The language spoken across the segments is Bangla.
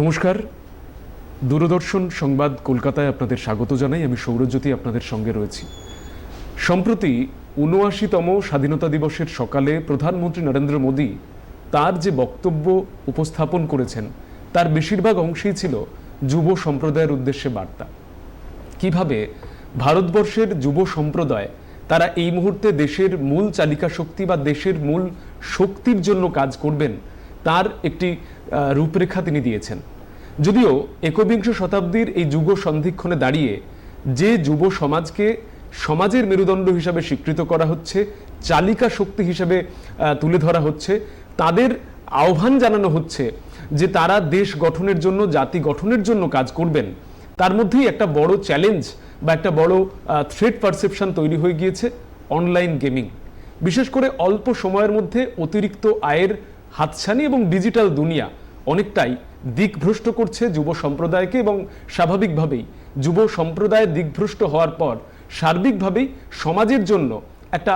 নমস্কার। দূরদর্শন সংবাদ কলকাতায় আপনাদের স্বাগত জানাই। আমি সৌরজ্যোতি আপনাদের সঙ্গে রয়েছি। সম্প্রতি উনআশিতম স্বাধীনতা দিবসের সকালে প্রধানমন্ত্রী নরেন্দ্র মোদী তার যে বক্তব্য উপস্থাপন করেছেন, তার বেশিরভাগ অংশেই ছিল যুব সম্প্রদায়ের উদ্দেশ্যে বার্তা। কীভাবে ভারতবর্ষের যুব সম্প্রদায় তারা এই মুহূর্তে দেশের মূল চালিকা শক্তি বা দেশের মূল শক্তির জন্য কাজ করবেন, তার একটি রূপরেখা তিনি দিয়েছেন। যদিও একবিংশ শতাব্দীর এই যুগ সন্ধিক্ষণে দাঁড়িয়ে যে যুব সমাজকে সমাজের মেরুদণ্ড হিসাবে স্বীকৃত করা হচ্ছে, চালিকা শক্তি হিসাবে তুলে ধরা হচ্ছে, তাদের আহ্বান জানানো হচ্ছে যে তারা দেশ গঠনের জন্য, জাতি গঠনের জন্য কাজ করবেন। তার মধ্যেই একটা বড় চ্যালেঞ্জ বা একটা বড় থ্রেড পারসেপশন তৈরি হয়ে গিয়েছে অনলাইন গেমিং বিশেষ করে অল্প সময়ের মধ্যে অতিরিক্ত আয়ের হাতছানি এবং ডিজিটাল দুনিয়া অনেকটাই দিকভ্রষ্ট করছে যুব সম্প্রদায়কে এবং স্বাভাবিকভাবেই যুব সম্প্রদায় দিকভ্রষ্ট হওয়ার পর সার্বিকভাবেই সমাজের জন্য একটা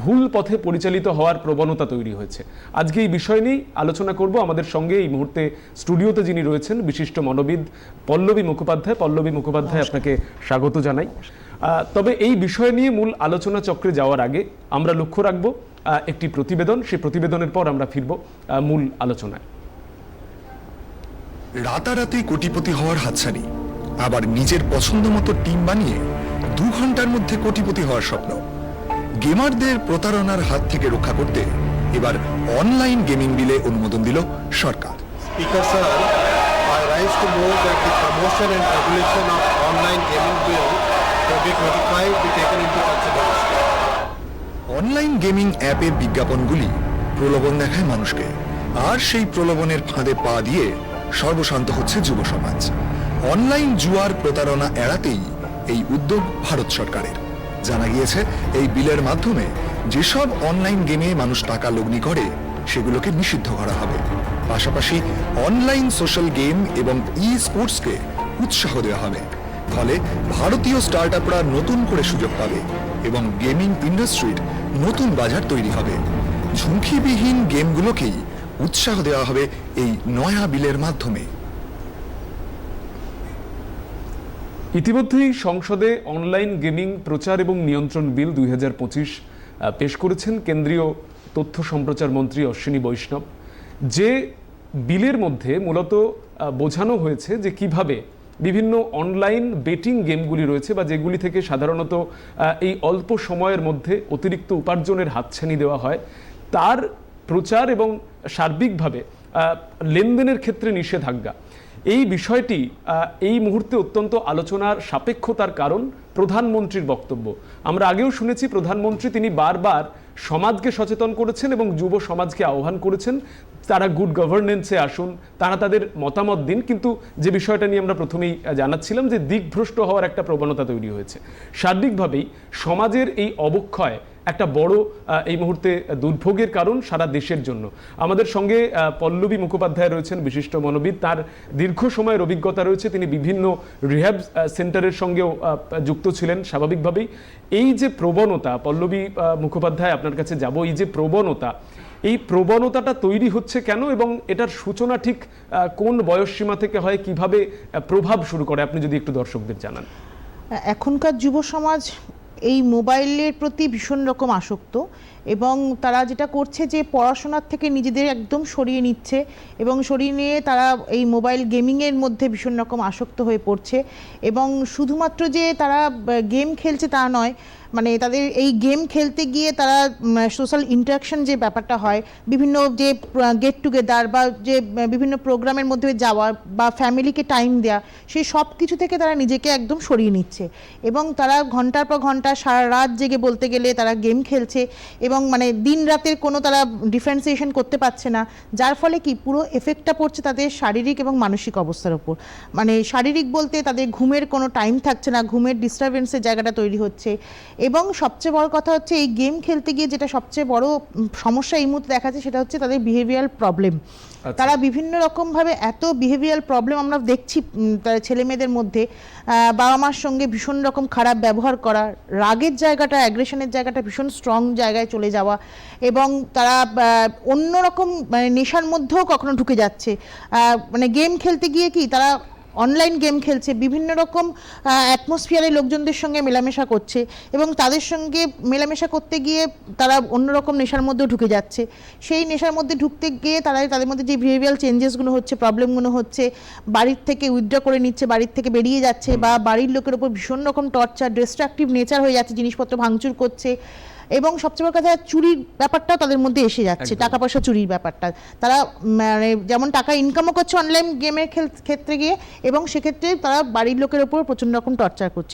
ভুল পথে পরিচালিত হওয়ার প্রবণতা তৈরি হয়েছে। আজকে এই বিষয় নিয়েই আলোচনা করব। আমাদের সঙ্গে এই মুহূর্তে স্টুডিওতে যিনি রয়েছেন বিশিষ্ট মনোবিদ পল্লবী মুখোপাধ্যায়। পল্লবী মুখোপাধ্যায় আপনাকে স্বাগত জানাই। তবে এই বিষয় নিয়ে মূল আলোচনা চক্রে যাওয়ার আগে আমরা লক্ষ্য রাখব একটি প্রতিবেদন। সেই প্রতিবেদনের পর আমরা ফিরব মূল আলোচনায়। রাতারাতি কোটিপতি হওয়ার হাতছানি আবার নিজের পছন্দ মতো টিম বানিয়ে দু ঘণ্টার মধ্যে কোটিপতি হওয়ার স্বপ্ন গেমারদের প্রতারণার হাত থেকে রক্ষা করতে এবার অনলাইন গেমিং বিলে অনুমোদন দিল সরকার Speaker sir, I rise to move that the promotion and regulation of online gaming bill 2025 be taken into consideration. Online gaming অ্যাপের বিজ্ঞাপনগুলি প্রলোভন দেখায় মানুষকে আর সেই প্রলোভনের ফাঁদে পা দিয়ে সর্বশান্ত হচ্ছে যুব সমাজ অনলাইন জুয়ার প্রতারণা এড়াতেই এই উদ্যোগ ভারত সরকারের। জানা গিয়েছে, এই বিলের মাধ্যমে যেসব অনলাইন গেমে মানুষ টাকা লগ্নি করে, সেগুলোকে নিষিদ্ধ করা হবে। পাশাপাশি অনলাইন সোশ্যাল গেম এবং ই স্পোর্টসকে উৎসাহ দেওয়া হবে। ফলে ভারতীয় স্টার্ট আপরা নতুন করে সুযোগ পাবে এবং গেমিং ইন্ডাস্ট্রির নতুন বাজার তৈরি হবে। ঝুঁকিবিহীন গেমগুলোকেই উৎসাহ দেওয়া হবে এই নয়া বিলের মাধ্যমে। ইতিমধ্যেই সংসদে অনলাইন গেমিং প্রচার এবং নিয়ন্ত্রণ বিল দুই হাজার পঁচিশ পেশ করেছেন কেন্দ্রীয় তথ্য সম্প্রচার মন্ত্রী অশ্বিনী বৈষ্ণব। যে বিলের মধ্যে মূলত বোঝানো হয়েছে যে কীভাবে বিভিন্ন অনলাইন বেটিং গেমগুলি রয়েছে বা যেগুলি থেকে সাধারণত এই অল্প সময়ের মধ্যে অতিরিক্ত উপার্জনের হাতছানি দেওয়া হয়, তার প্রচার এবং সার্বিকভাবে লেনদেনের ক্ষেত্রে নিষেধাজ্ঞা। এই বিষয়টি এই মুহূর্তে অত্যন্ত আলোচনার সাপেক্ষতার কারণ প্রধানমন্ত্রীর বক্তব্য। আমরা আগেও শুনেছি, প্রধানমন্ত্রী তিনি বারবার সমাজকে সচেতন করেছেন এবং যুব সমাজকে আহ্বান করেছেন তারা গুড গভর্নেন্সে আসুন, তারা তাদের মতামত দিন। কিন্তু যে বিষয়টা নিয়ে আমরা প্রথমেই জানাচ্ছিলাম যে দিকভ্রষ্ট হওয়ার একটা প্রবণতা তৈরি হয়েছে। সার্বিকভাবেই সমাজের এই অবক্ষয় একটা বড় এই মুহূর্তে দুর্ভোগের কারণ সারা দেশের জন্য। আমাদের সঙ্গে পল্লবী মুখোপাধ্যায় রয়েছেন, বিশিষ্ট মনোবিদ। তার দীর্ঘ সময়ের অভিজ্ঞতা রয়েছে। তিনি বিভিন্ন রিহ্যাব সেন্টারের সঙ্গেও যুক্ত ছিলেন স্বাভাবিকভাবেই। এই যে প্রবণতা, পল্লবী মুখোপাধ্যায়, আপনার কাছে যাব, এই যে প্রবণতা এই প্রবণতাটা তৈরি হচ্ছে কেন এবং এটার সূচনা ঠিক কোন বয়সসীমা থেকে হয়, কীভাবে প্রভাব শুরু করে? আপনি যদি একটু দর্শকদের জানান। এখনকার যুব সমাজ এই মোবাইলের প্রতি ভীষণ রকম আসক্ত এবং তারা যেটা করছে যে পড়াশোনার থেকে নিজেদের একদম সরিয়ে নিচ্ছে এবং সরিয়ে নিয়ে তারা এই মোবাইল গেমিংয়ের মধ্যে ভীষণ রকম আসক্ত হয়ে পড়ছে এবং শুধুমাত্র যে তারা গেম খেলছে তা নয় মানে তাদের এই গেম খেলতে গিয়ে তারা সোশ্যাল ইন্টারাকশন যে ব্যাপারটা হয়, বিভিন্ন যে গেট টুগেদার বা যে বিভিন্ন প্রোগ্রামের মধ্যে যাওয়া বা ফ্যামিলিকে টাইম দেওয়া সেই সব কিছু থেকে তারা নিজেকে একদম সরিয়ে নিচ্ছে এবং তারা ঘণ্টার পর ঘণ্টা সারা রাত জেগে বলতে গেলে তারা গেম খেলছে এবং মানে দিন রাতের কোনো তারা ডিফারেন্সিয়েশন করতে পারছে না। যার ফলে কি পুরো এফেক্টটা পড়ছে তাদের শারীরিক এবং মানসিক অবস্থার উপর। মানে শারীরিক বলতে তাদের ঘুমের কোনো টাইম থাকছে না ঘুমের ডিস্টারবেন্সের জায়গাটা তৈরি হচ্ছে। এবং সবচেয়ে বড় কথা হচ্ছে এই গেম খেলতে গিয়ে যেটা সবচেয়ে বড় সমস্যা এই মুহূর্তে দেখা যাচ্ছে সেটা হচ্ছে তাদের বিহেভিয়ারাল প্রবলেম আচ্ছা। তারা বিভিন্ন রকমভাবে এত বিহেভিয়ার প্রবলেম আমরা দেখছি ছেলে মেয়েদের মধ্যে বাবা মার সঙ্গে ভীষণ রকম খারাপ ব্যবহার করা রাগের জায়গাটা অ্যাগ্রেশনের জায়গাটা ভীষণ স্ট্রং জায়গায় চলে যাওয়া এবং তারা অন্যরকম মানে নেশার মধ্যেও কখনো ঢুকে যাচ্ছে। মানে গেম খেলতে গিয়ে কি তারা অনলাইন গেম খেলছে বিভিন্ন রকম অ্যাটমসফিয়ারে লোকজনদের সঙ্গে মেলামেশা করছে এবং তাদের সঙ্গে মেলামেশা করতে গিয়ে তারা অন্যরকম নেশার মধ্যেও ঢুকে যাচ্ছে। সেই নেশার মধ্যে ঢুকতে গিয়ে তারা তাদের মধ্যে যে বিহেভিয়ার চেঞ্জেসগুলো হচ্ছে প্রবলেমগুলো হচ্ছে বাড়ির থেকে উইথড্র করে নিচ্ছে বাড়ির থেকে বেরিয়ে যাচ্ছে বা বাড়ির লোকের ওপর ভীষণ রকম টর্চার ডিস্ট্রাকটিভ নেচার হয়ে যাচ্ছে জিনিসপত্র ভাঙচুর করছে। এবং সবচেয়ে বড় কথা চুরির ব্যাপারটাও তাদের মধ্যে এসে যাচ্ছে টাকা পয়সা চুরির ব্যাপারটা। তারা মানে যেমন টাকা ইনকামও করছে অনলাইন গেমের ক্ষেত্রে গিয়ে এবং সেক্ষেত্রে তারা বাড়ির লোকের ওপর প্রচণ্ড রকম টর্চার করছে।